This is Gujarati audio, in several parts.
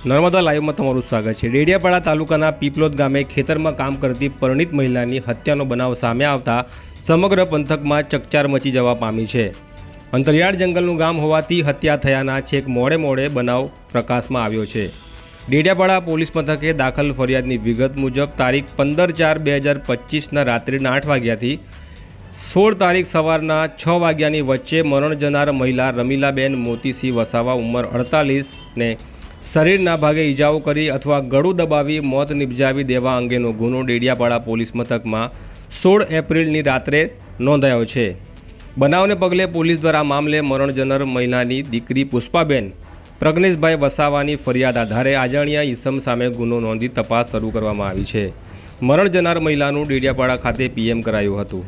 નર્મદા લાઈવમાં તમારું સ્વાગત છે. ડેડિયાપાડા તાલુકાના પીપલોદ ગામે ખેતરમાં કામ કરતી પરણિત મહિલાની હત્યાનો બનાવ સામે આવતા સમગ્ર પંથકમાં ચકચાર મચી જવા પામી છે. અંતરિયાળ જંગલનું ગામ હોવાથી હત્યા થયાના છેક મોડે મોડે બનાવ પ્રકાશમાં આવ્યો છે. ડેડિયાપાડા પોલીસ મથકે દાખલ ફરિયાદની વિગત મુજબ તારીખ પંદર ચાર બે હજાર પચીસના રાત્રિના આઠ વાગ્યાથી સોળ તારીખ સવારના છ વાગ્યાની વચ્ચે મરણ જનાર મહિલા રમીલાબેન મોતીસિંહ વસાવા ઉંમર અડતાલીસને શરીરના ભાગે ઈજાઓ કરી અથવા ગળું દબાવી મોત નિપજાવી દેવા અંગેનો ગુનો ડેડિયાપાડા પોલીસ મથકમાં સોળ એપ્રિલની રાત્રે નોંધાયો છે. બનાવને પગલે પોલીસ દ્વારા મામલે મરણજનર મહિલાની દીકરી પુષ્પાબેન, પ્રજ્ઞેશભાઈ વસાવાની ફરિયાદ આધારે આજાણ્યા ઈસમ સામે ગુનો નોંધી તપાસ શરૂ કરવામાં આવી છે. મરણ જનાર મહિલાનું ડેડિયાપાડા ખાતે પીએમ કરાયું હતું.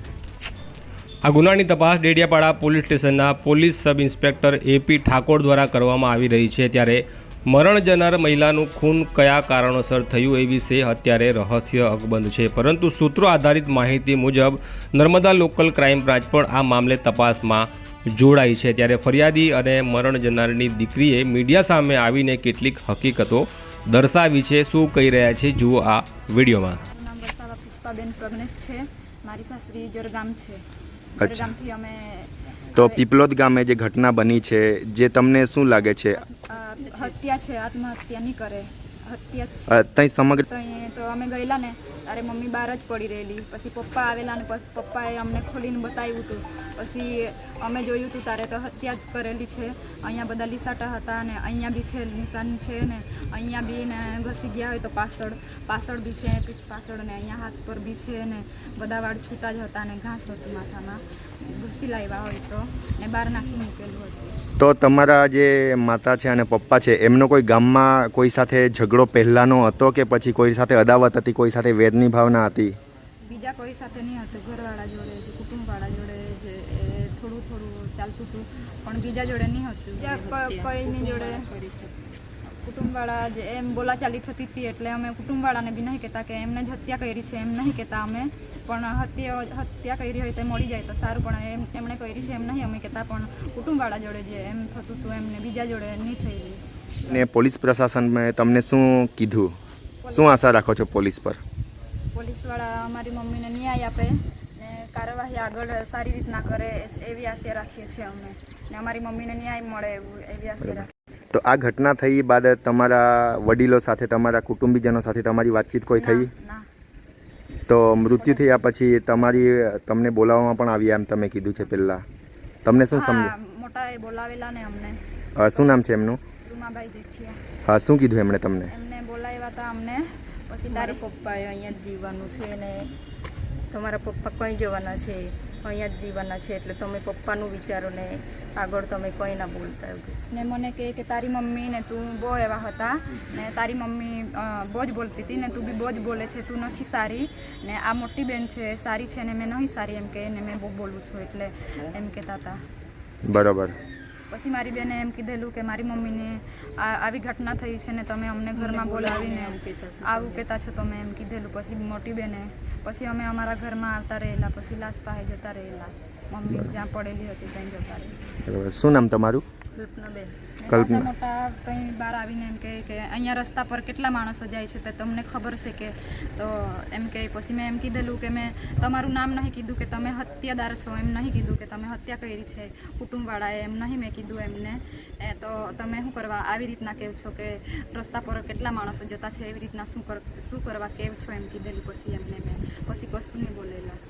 આ ગુનાની તપાસ ડેડિયાપાડા પોલીસ સ્ટેશનના police sub inspector AP Thakor દ્વારા કરવામાં આવી રહી છે, ત્યારે મરણ જનાર મહિલાનું ખૂન કયા કારણોસર થયું એ વિશે અત્યારે રહસ્ય અકબંધ છે. પરંતુ સૂત્રો આધારિત માહિતી મુજબ નર્મદા લોકલ ક્રાઇમ બ્રાન્ચ પણ આ મામલે તપાસમાં જોડાઈ છે. ત્યારે ફરિયાદી અને મરણ જનારની દીકરીએ મીડિયા સામે આવીને કેટલીક હકીકતો દર્શાવી છે. શું કહી રહ્યા છે? જુઓ આ વિડીયોમાં. પુષ્પાબેન પ્રજ્ઞેશ છે. મારી સાસરી જરગામ છે. અચ્છા. જરગામથી અમે તો પીપલોદ ગામે જે ઘટના બની છે જે તમને શું લાગે છે? હત્યા છે આત્મહત્યા નહીં કરે. હત્યા છે તઈ સમગ્ર તો અમે ગયેલા ને તારે મમ્મી બહાર જ પડી રહેલી. પછી પપ્પા આવેલા ને પપ્પાએ અમને ખોલીને બતાવ્યું હતું. પછી અમે જોયું હતું તારે તો હત્યા જ કરેલી છે. અહીંયા બધા લીસાટા હતા ને અહીંયા બી છે, નિશાન છે ને અહીંયા બી ને ઘસી ગયા હોય તો પાછળ પાછળ બી છે, પીઠ પાછળ ને અહીંયા હાથ પર બી છે ને બધા વાળ છૂટા જ હતા ને ઘાસ હતું માથામાં. ઘસી લાવ્યા હોય તો ને બહાર નાખી મૂકેલું હતું. તો તમારા જે માતા છે અને પપ્પા છે, એમનો કોઈ ગામમાં કોઈ સાથે ઝઘડો પહેલાંનો હતો કે પછી કોઈ સાથે અદાવત હતી, કોઈ સાથે વેદની ભાવના હતી? બીજા કોઈ સાથે નહીં હતું. ઘરવાળા જોડે જે કુટુંબવાળા જોડે જે એ થોડું થોડું ચાલતું હતું પણ બીજા જોડે નહીં હતું. કોઈની જોડે કુટુંબવાળા જે એમ બોલાચાલી થતી હતી એટલે અમે કુટુંબવાળાને બી નહીં કહેતા કે એમને જ હત્યા કરી છે એમ નહીં કહેતા અમે. પણ હત્યા હત્યા કરી હોય તો મળી જાય તો સારું પણ એમ એમણે કરી છે એમ નહીં અમે કહેતા પણ કુટુંબવાળા જોડે જે એમ થતું હતું એમને બીજા જોડે નહીં થયેલી ને પોલીસ પ્રશાસને તમને શું કીધું? શું આશા રાખો છો પોલીસ પર? પોલીસવાળા અમારી મમ્મીને ન્યાય આપે ને કાર્યવાહી આગળ સારી રીતના કરે એવી આશા રાખીએ છીએ અમે. ને અમારી મમ્મીને ન્યાય મળે એવું એવી આશા રાખીએ છીએ. તો આ ઘટના થઈ બાદ તમારા વડીલો સાથે તમારા કુટુંબીજનો સાથે તમારી વાતચીત કોઈ થઈ? તો મૃત્યુ થયા પછી તમારી તમને બોલાવવામાં પણ આવ્યા એમ તમે કીધું છે પહેલાં. તમને શું સમજ મોટા એ બોલાવેલા ને અમને. શું નામ છે એમનું? રૂમાભાઈ જેઠિયા. હા શું કીધું એમણે તમને? એમને બોલાવ્યા હતા અમને. પછી તારા પપ્પાએ અહીંયા જ જીવવાનું છે ને તમારા પપ્પા કંઈ જવાના છે? અહીંયા જ જીવવાના છે એટલે તમે પપ્પાનું વિચારો ને આગળ તમે કંઈ ના બોલતા ને મને કહે કે તારી મમ્મી ને તું બહુ એવા હતા ને તારી મમ્મી બહુ જ બોલતી હતી ને તું બી બહુ જ બોલે છે તું નથી સારી ને આ મોટી બેન છે સારી છે ને મેં નહીં સારી એમ કહે ને મેં બહુ બોલું છું એટલે એમ કહેતા હતા. બરોબર. પછી મારી બેને એમ કીધેલું કે મારી મમ્મીને આ આવી ઘટના થઈ છે ને તમે અમને ઘરમાં બોલાવીને આવું કહેતા છો. તમે એમ કીધેલું. પછી મોટી બેને પછી અમે અમારા ઘરમાં આવતા રહેલા પછી લાશ પાસે જતા રહેલા. મમ્મી જ્યાં પડેલી હતી ત્યાં જતા રહેલા શું નામ તમારું? કલ્પનાબેન. કલ્પના. મોટા કંઈ બહાર આવીને એમ કહે કે અહીંયા રસ્તા પર કેટલા માણસો જાય છે તો તમને ખબર છે કે? તો એમ કહે પછી મેં એમ કીધેલું કે મેં તમારું નામ નહીં કીધું કે તમે હત્યાદાર છો. એમ નહીં કીધું કે તમે હત્યા કરી છે કુટુંબવાળાએ. એમ નહીં મેં કીધું એમને. એ તો તમે શું કરવા આવી રીતના કહો છો કે રસ્તા પર કેટલા માણસો જતા છે? એવી રીતના શું કર શું કરવા કેવ છો? એમ કીધેલું. પછી એમને મેં પછી કશું નહીં બોલેલા.